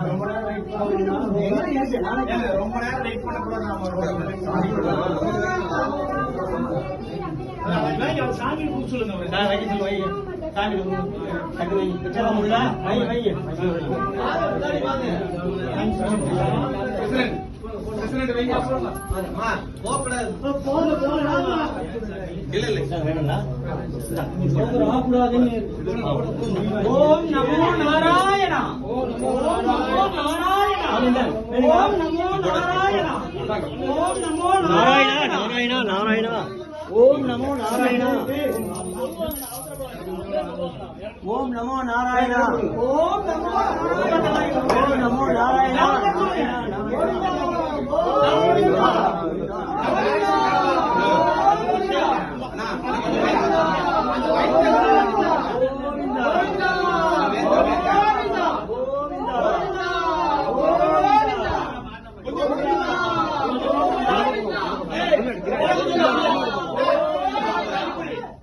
ரொம்ப நேரம் வெயிட் பண்ண கூட நாம சாமி சொல்லுங்க சாமி வை. வச்சிடலாம் முடியல? வை, வை. பிரசிடென்ட், பிரசிடென்ட் வைங்க. இல்ல இல்ல. நீ சோதரம் ஆகக்கூடாதுன்னு. ஓம் நமோ நாராயணா. ஓம் நமோ நாராயணா. ஓம் நமோ நாராயணா. ஓம் நமோ நாராயணா நாராயணா. நாராயணா ஓம் நமோ நாராயணா. ஓம் நமோ நாராயணா. ஓம் நமோ நாராயணா ஓம் நமோ நாராயணா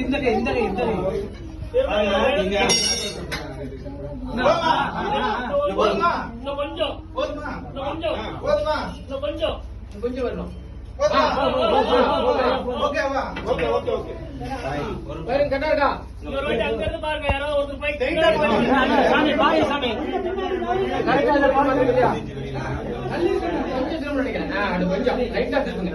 இந்த கை இந்த கை இந்த போதுமா? கொஞ்சம். போதுமா? கொஞ்சம். போதுமா? கொஞ்சம். கொஞ்சம் வரணும். போதுமா? ஓகேவா ஓகே ஓகே ஓகே இன்னொரு வாட்டி அங்க இருந்து பாருங்க யாராவது ஒருத்தர் போய் கையில சாமி பாரு சாமி. கொஞ்சம் லைட்டா திருப்புங்க